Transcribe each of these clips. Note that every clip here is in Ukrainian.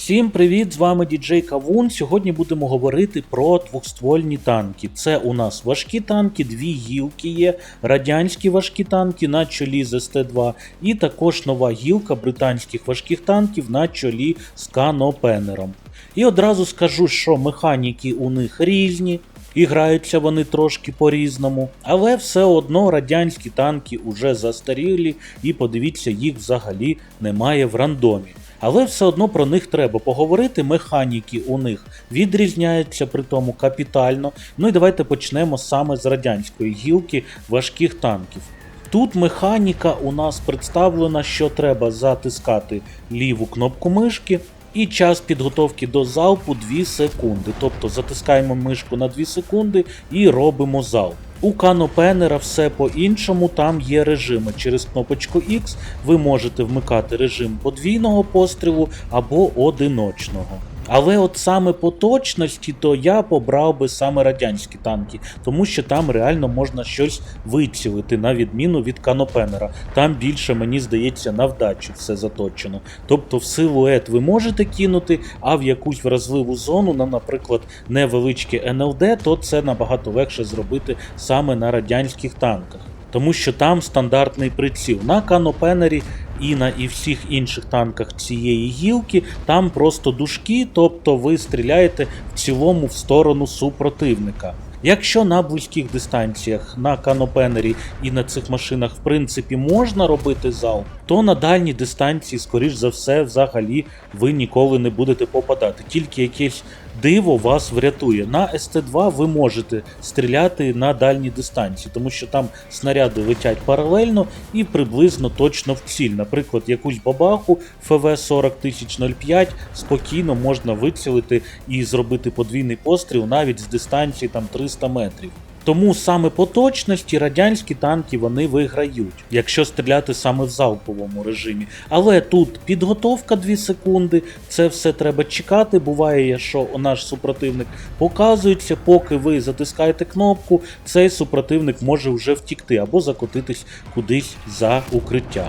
Всім привіт! З вами діджей Кавун. Сьогодні будемо говорити про двохствольні танки. Це у нас важкі танки, дві гілки є, радянські важкі танки на чолі з СТ-2, і також нова гілка британських важких танків на чолі з канопенером. І одразу скажу, що механіки у них різні. І граються вони трошки по-різному, але все одно радянські танки уже застарілі, і подивіться, їх взагалі немає в рандомі. Але все одно про них треба поговорити. Механіки у них відрізняються при тому капітально. Ну і давайте почнемо саме з радянської гілки важких танків. Тут механіка у нас представлена, що треба затискати ліву кнопку мишки. І час підготовки до залпу 2 секунди. Тобто затискаємо мишку на 2 секунди і робимо залп. У канопенера все по-іншому, там є режими. Через кнопочку X ви можете вмикати режим подвійного пострілу або одиночного. Але от саме по точності, то я побрав би саме радянські танки, тому що там реально можна щось вицілити, на відміну від канопенера. Там більше, мені здається, на вдачу все заточено. Тобто в силует ви можете кинути, а в якусь вразливу зону, на, наприклад, невеличке НЛД, то це набагато легше зробити саме на радянських танках. Тому що там стандартний приціл. На канопенері і на і всіх інших танках цієї гілки там просто дужки, тобто ви стріляєте в цілому в сторону супротивника. Якщо на близьких дистанціях на канопенері і на цих машинах в принципі можна робити залп, то на дальній дистанції, скоріш за все, взагалі ви ніколи не будете попадати. Тільки якесь диво вас врятує. На СТ2 ви можете стріляти на дальній дистанції, тому що там снаряди летять паралельно і приблизно точно в ціль. Наприклад, якусь бабаху ФВ 40005 спокійно можна вицілити і зробити подвійний постріл навіть з дистанції там 300 метрів. Тому саме по точності радянські танки вони виграють, якщо стріляти саме в залповому режимі. Але тут підготовка 2 секунди, це все треба чекати. Буває, що наш супротивник показується, поки ви затискаєте кнопку, цей супротивник може вже втікти або закотитись кудись за укриття.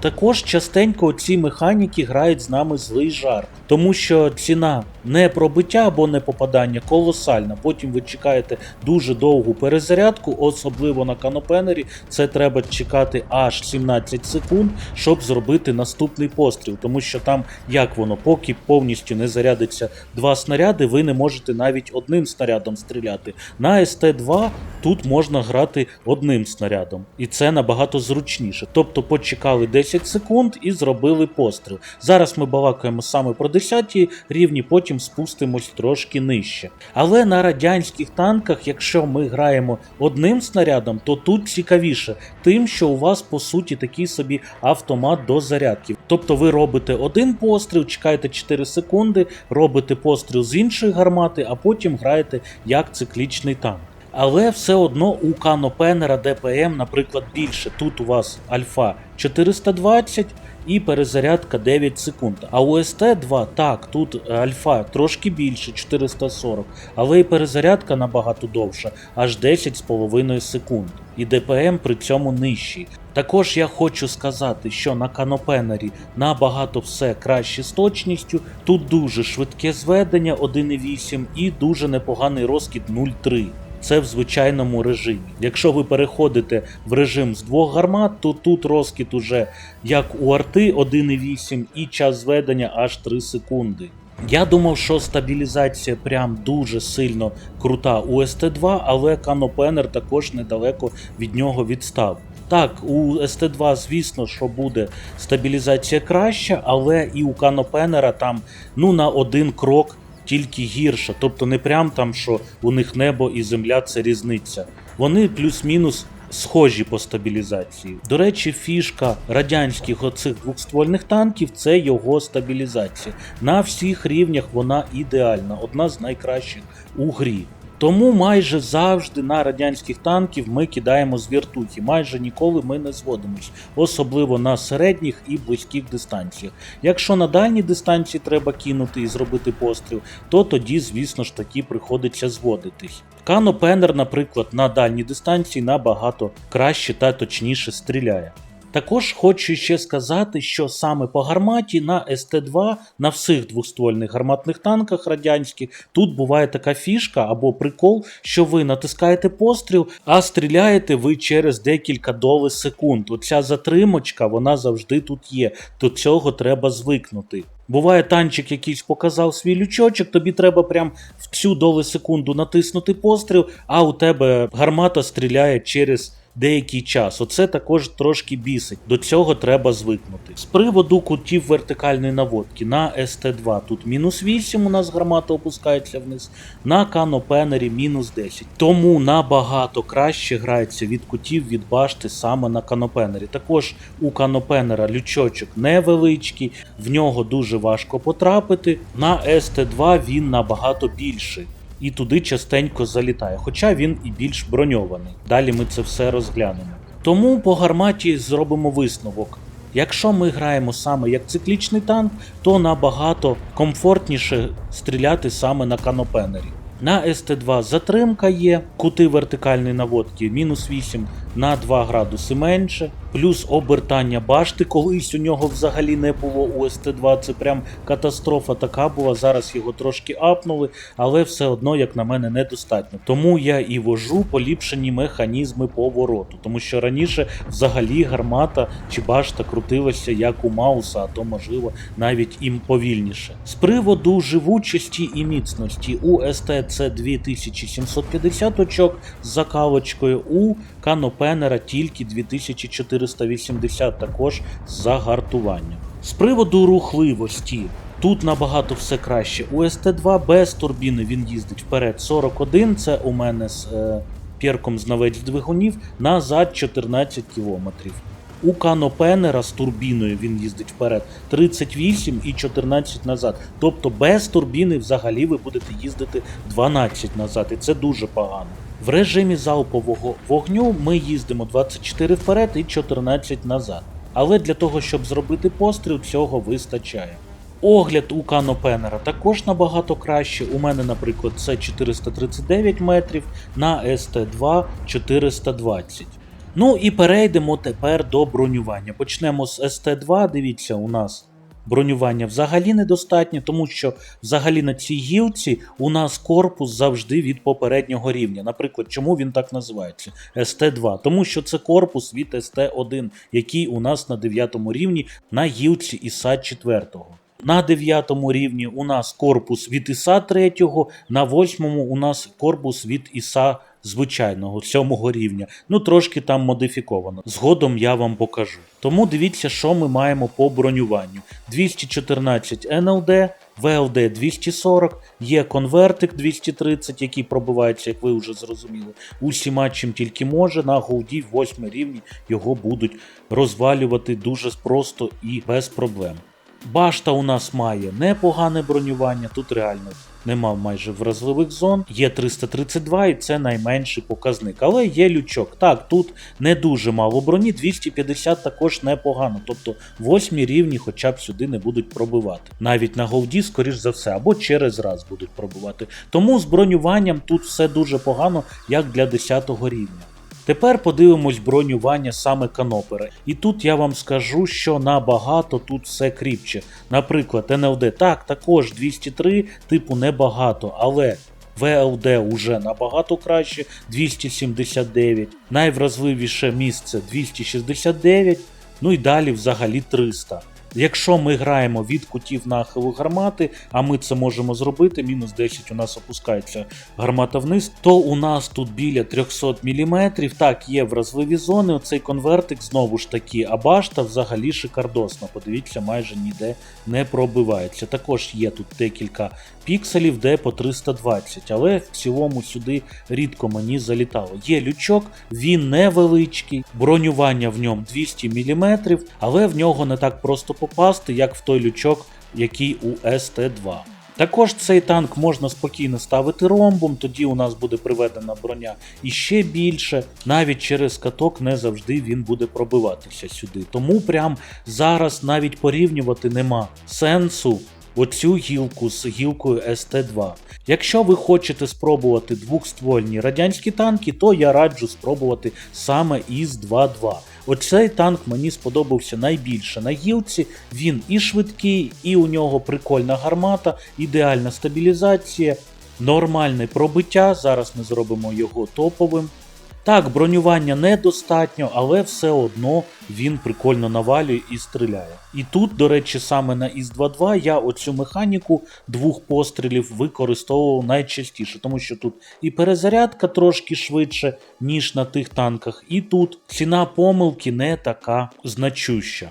Також частенько ці механіки грають з нами злий жарт, тому що ціна не пробиття або не попадання колосальна. Потім ви чекаєте дуже довгу перезарядку, особливо на канопенері. Це треба чекати аж 17 секунд, щоб зробити наступний постріл. Тому що там, як воно, поки повністю не зарядиться два снаряди, ви не можете навіть одним снарядом стріляти. На СТ2 тут можна грати одним снарядом, і це набагато зручніше. Тобто почекали 10 секунд і зробили постріл. Зараз ми балакаємо саме про 10 рівні, потім спустимось трошки нижче. Але на радянських танках, якщо ми граємо одним снарядом, то тут цікавіше, тим, що у вас по суті такий собі автомат до зарядки. Тобто ви робите один постріл, чекаєте 4 секунди, робите постріл з іншої гармати, а потім граєте як циклічний танк. Але все одно у канопенера ДПМ, наприклад, більше. Тут у вас альфа 420 і перезарядка 9 секунд. А у СТ2 так, тут альфа трошки більше 440, але і перезарядка набагато довша, аж 10,5 секунд. І ДПМ при цьому нижчий. Також я хочу сказати, що на канопенері набагато все краще з точністю. Тут дуже швидке зведення 1.8 і дуже непоганий розкид 0.3. Це в звичайному режимі. Якщо ви переходите в режим з двох гармат, то тут розкид уже як у арти 1.8 і час зведення аж 3 секунди. Я думав, що стабілізація прям дуже сильно крута у СТ2, але канопенер також недалеко від нього відстав. Так, у СТ2, звісно, що буде стабілізація краща, але і у канопенера там ну на один крок тільки гірша. Тобто не прям там, що у них небо і земля це різниця. Вони плюс-мінус. Схожі по стабілізації. До речі, фішка радянських оцих двохствольних танків це його стабілізація. На всіх рівнях вона ідеальна, одна з найкращих у грі. Тому майже завжди на радянських танків ми кидаємо з віртухи. Майже ніколи ми не зводимось, особливо на середніх і близьких дистанціях. Якщо на дальній дистанції треба кинути і зробити постріл, то тоді, звісно ж таки, приходиться зводитись. Канопенер, наприклад, на дальній дистанції набагато краще та точніше стріляє. Також хочу ще сказати, що саме по гарматі на СТ-2 на всіх двоствольних гарматних танках радянських тут буває така фішка або прикол, що ви натискаєте постріл, а стріляєте ви через декілька доли секунд. Оця затримочка, вона завжди тут є. До цього треба звикнути. Буває, танчик якийсь показав свій лючочок, тобі треба прям в цю долю секунду натиснути постріл, а у тебе гармата стріляє через деякий час. Оце також трошки бісить. До цього треба звикнути. З приводу кутів вертикальної наводки на СТ2 тут мінус 8 у нас гармата опускається вниз, на канопенері мінус 10. Тому набагато краще грається від кутів від башти саме на канопенері. Також у канопенера лючочок невеличкий, в нього дуже важко потрапити. На СТ2 він набагато більший і туди частенько залітає, хоча він і більш броньований. Далі ми це все розглянемо. Тому по гарматі зробимо висновок. Якщо ми граємо саме як циклічний танк, то набагато комфортніше стріляти саме на канопенері. На СТ2 затримка є, кути вертикальної наводки мінус 8 на 2 градуси менше, плюс обертання башти. Колись у нього взагалі не було у СТ2. Це прям катастрофа така була. Зараз його трошки апнули, але все одно, як на мене, недостатньо. Тому я і вожу поліпшені механізми повороту, тому що раніше взагалі гармата чи башта крутилася як у Мауса, а то можливо навіть і повільніше. З приводу живучості і міцності у СТ це 2750 очок з закалочкою, у Канопенера тільки 2480 також з загартуванням. З приводу рухливості. Тут набагато все краще. У СТ2 без турбіни він їздить вперед 41, це у мене з е, пірком знавець двигунів, назад 14 км. У канопенера з турбіною він їздить вперед 38 і 14 назад. Тобто без турбіни взагалі ви будете їздити 12 назад, і це дуже погано. В режимі залпового вогню ми їздимо 24 вперед і 14 назад. Але для того, щоб зробити постріл, цього вистачає. Огляд у канопенера також набагато краще. У мене, наприклад, це 439 метрів, на СТ2 420. Ну і перейдемо тепер до бронювання. Почнемо з СТ2. Дивіться, у нас бронювання взагалі недостатньо, тому що взагалі на цій гілці у нас корпус завжди від попереднього рівня. Наприклад, чому він так називається? СТ2. Тому що це корпус від СТ1, який у нас на 9 рівні на гілці ІСа 4. На 9 рівні у нас корпус від ІСа 3, на 8 у нас корпус від ІСа звичайного 7 рівня. Ну трошки там модифіковано. Згодом я вам покажу. Тому дивіться, що ми маємо по бронюванню: 214 НЛД. ВЛД 240, є конвертик 230, який пробивається, як ви вже зрозуміли. Усіма чим тільки може, на голді 8 рівні його будуть розвалювати дуже просто і без проблем. Башта у нас має непогане бронювання, тут реально нема майже вразливих зон. Є 332 і це найменший показник. Але є лючок. Так, тут не дуже мало броні, 250 також непогано. Тобто восьмі рівні хоча б сюди не будуть пробивати. Навіть на голді, скоріш за все, або через раз будуть пробивати. Тому з бронюванням тут все дуже погано, як для 10 рівня. Тепер подивимось бронювання саме канопери. І тут я вам скажу, що набагато тут все кріпче. Наприклад, НЛД так, також 203, типу небагато, але. ВЛД уже набагато краще 279, найвразливіше місце 269, ну і далі взагалі 300. Якщо ми граємо від кутів нахилу гармати, а ми це можемо зробити, мінус 10 у нас опускається гармата вниз, то у нас тут біля 300 мм. Так, є вразливі зони, оцей конвертик знову ж таки, а башта взагалі шикардосна. Подивіться, майже ніде не пробивається. Також є тут декілька пікселів, де по 320, але в цілому сюди рідко мені залітало. Є лючок, він невеличкий, бронювання в ньому 200 мм, але в нього не так просто попасти, як в той лючок, який у СТ2. Також цей танк можна спокійно ставити ромбом, тоді у нас буде приведена броня і ще більше. Навіть через каток не завжди він буде пробиватися сюди. Тому прям зараз навіть порівнювати нема сенсу оцю гілку з гілкою СТ2. Якщо ви хочете спробувати двохствольні радянські танки, то я раджу спробувати саме із 2.2. Оцей танк мені сподобався найбільше на гілці. Він і швидкий, і у нього прикольна гармата, ідеальна стабілізація, нормальне пробиття. Зараз ми зробимо його топовим. Так, бронювання недостатньо, але все одно він прикольно навалює і стріляє. І тут, до речі, саме на із 2.2 я оцю механіку двох пострілів використовував найчастіше, тому що тут і перезарядка трошки швидше, ніж на тих танках, і тут ціна помилки не така значуща.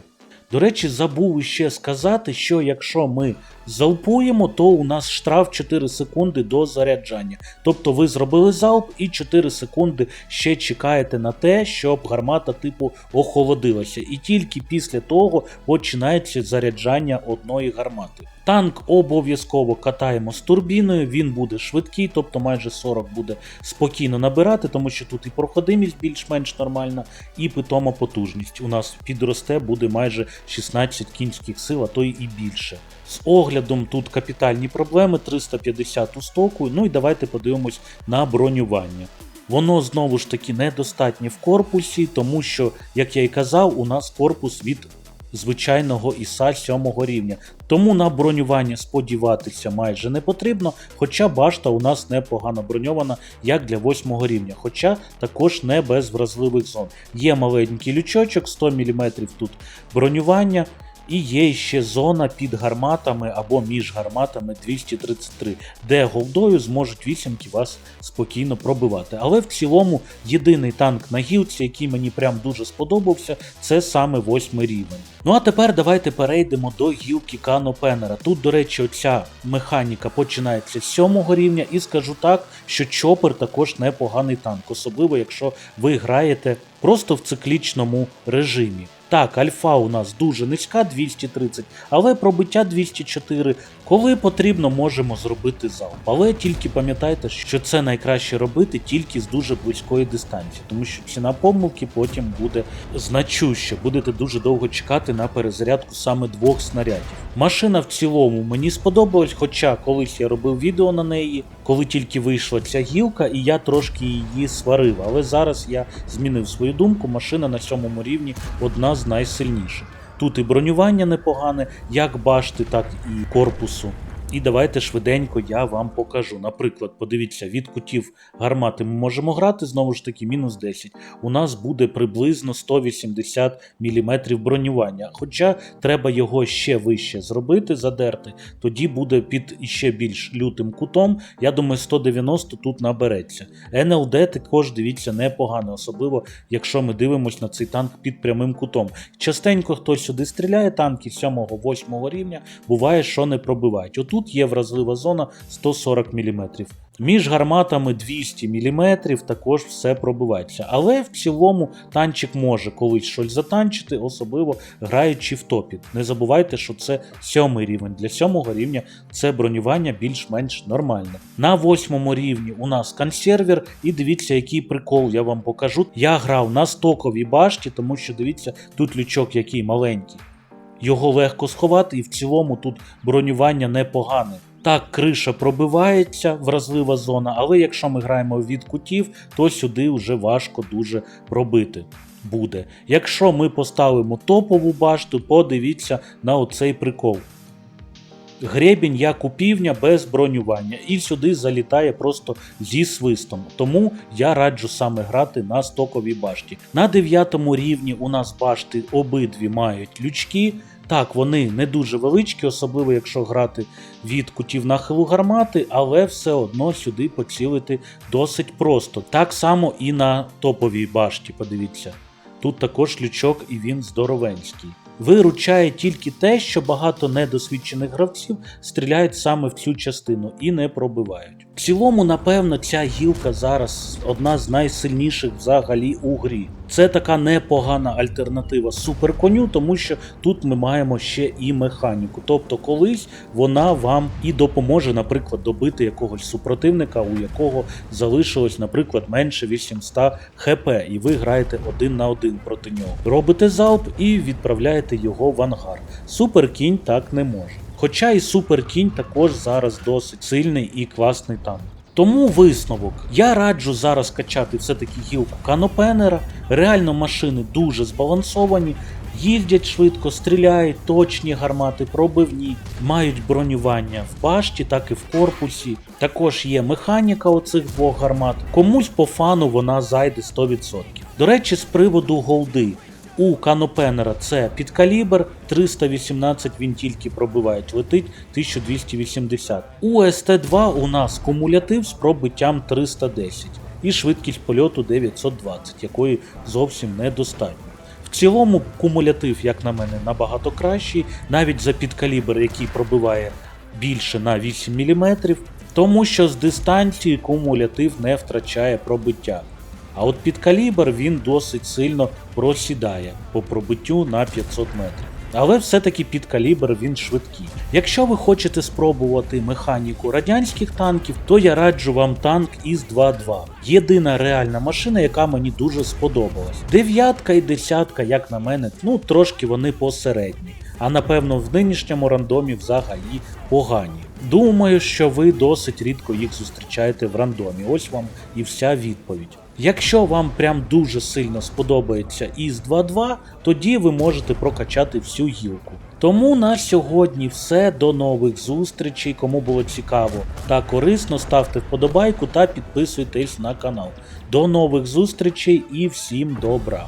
До речі, забув іще сказати, що якщо ми залпуємо, то у нас штраф 4 секунди до заряджання. Тобто ви зробили залп і 4 секунди ще чекаєте на те, щоб гармата типу охолодилася. І тільки після того починається заряджання одної гармати. Танк обов'язково катаємо з турбіною, він буде швидкий, тобто майже 40 буде спокійно набирати, тому що тут і проходимість більш-менш нормальна, і питома потужність. У нас підросте буде майже 16 кінських сил, а то і більше. З оглядом тут капітальні проблеми, 350 у стоку. Ну і давайте подивимось на бронювання. Воно знову ж таки недостатнє в корпусі, тому що, як я і казав, у нас корпус від звичайного ІСа 7 рівня. Тому на бронювання сподіватися майже не потрібно, хоча башта у нас непогано броньована, як для 8 рівня, хоча також не без вразливих зон. Є маленький лючочок, 100 мм тут бронювання. І є ще зона під гарматами або між гарматами 233, де голдою зможуть вісімки вас спокійно пробивати. Але в цілому єдиний танк на гілці, який мені прям дуже сподобався, це саме восьмий рівень. Ну а тепер давайте перейдемо до гілки Кано Пеннера. Тут, до речі, оця механіка починається з сьомого рівня, і скажу так, що Чопер також непоганий танк, особливо якщо ви граєте просто в циклічному режимі. Так, альфа у нас дуже низька, 230, але пробиття 204. Коли потрібно, можемо зробити залп. Але тільки пам'ятайте, що це найкраще робити тільки з дуже близької дистанції, тому що ціна помилки потім буде значуща. Будете дуже довго чекати на перезарядку саме двох снарядів. Машина в цілому мені сподобалась, хоча колись я робив відео на неї, коли тільки вийшла ця гілка, і я трошки її сварив. Але зараз я змінив свою думку. Машина на сьомому рівні одна з найсильніших. Тут і бронювання непогане, як башти, так і корпусу. І давайте швиденько я вам покажу. Наприклад, подивіться, від кутів гармати ми можемо грати, знову ж таки, мінус 10. У нас буде приблизно 180 мм бронювання. Хоча треба його ще вище зробити, задерти, тоді буде під іще більш лютим кутом. Я думаю, 190 тут набереться. НЛД також дивіться непогано, особливо якщо ми дивимося на цей танк під прямим кутом. Частенько хтось сюди стріляє, танки 7-8 рівня, буває, що не пробивають. Отут є вразлива зона 140 мм. Між гарматами 200 мм також все пробивається. Але в цілому танчик може колись щось затанчити, особливо граючи в топі. Не забувайте, що це сьомий рівень. Для сьомого рівня це бронювання більш-менш нормальне. На восьмому рівні у нас консервер, і дивіться, який прикол я вам покажу. Я грав на стоковій башті, тому що дивіться, тут лючок який маленький. Його легко сховати, і в цілому тут бронювання непогане. Так, криша пробивається, вразлива зона, але якщо ми граємо від кутів, то сюди вже важко дуже пробити буде. Якщо ми поставимо топову башту, подивіться на оцей прикол. Гребінь як у півня без бронювання, і сюди залітає просто зі свистом. Тому я раджу саме грати на стоковій башті. На 9 рівні у нас башти обидві мають лючки. Так, вони не дуже величкі, особливо якщо грати від кутів нахилу гармати, але все одно сюди поцілити досить просто. Так само і на топовій башті, подивіться. Тут також лючок і він здоровенський. Виручає тільки те, що багато недосвідчених гравців стріляють саме в цю частину і не пробивають. В цілому, напевно, ця гілка зараз одна з найсильніших взагалі у грі. Це така непогана альтернатива суперконю, тому що тут ми маємо ще і механіку. Тобто, колись вона вам і допоможе, наприклад, добити якогось супротивника, у якого залишилось, наприклад, менше 800 хп, і ви граєте один на один проти нього. Робите залп і відправляєте його в ангар. Суперкінь так не може. Хоча і суперкінь також зараз досить сильний і класний танк. Тому висновок. Я раджу зараз качати все-таки гілку канопенера. Реально машини дуже збалансовані, їздять швидко, стріляють, точні гармати, пробивні, мають бронювання в башті, так і в корпусі. Також є механіка оцих двох гармат. Комусь по фану вона зайде 100%. До речі, з приводу голди. У канопенера це підкалібр 318 він тільки пробивають, летить 1280. У СТ2 у нас кумулятив з пробиттям 310 і швидкість польоту 920, якої зовсім недостатньо. В цілому кумулятив, як на мене, набагато кращий, навіть за підкалібр, який пробиває більше на 8 мм, тому що з дистанції кумулятив не втрачає пробиття. А от під калібр він досить сильно просідає по пробиттю на 500 метрів. Але все-таки під калібр він швидкий. Якщо ви хочете спробувати механіку радянських танків, то я раджу вам танк ІС-2-2. Єдина реальна машина, яка мені дуже сподобалась. Дев'ятка і десятка, як на мене, ну трошки вони посередні. А напевно в нинішньому рандомі взагалі погані. Думаю, що ви досить рідко їх зустрічаєте в рандомі. Ось вам і вся відповідь. Якщо вам прям дуже сильно сподобається із 2.2, тоді ви можете прокачати всю гілку. Тому на сьогодні все. До нових зустрічей. Кому було цікаво та корисно, ставте вподобайку та підписуйтесь на канал. До нових зустрічей і всім добра!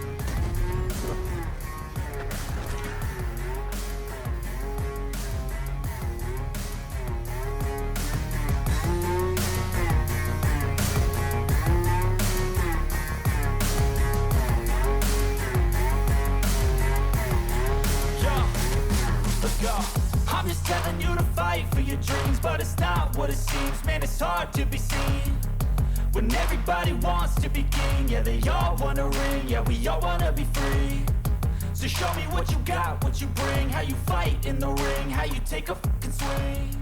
everybody wants to be king, yeah, they all wanna ring, yeah, we all wanna be free. So show me what you got, what you bring, how you fight in the ring, how you take a fucking swing.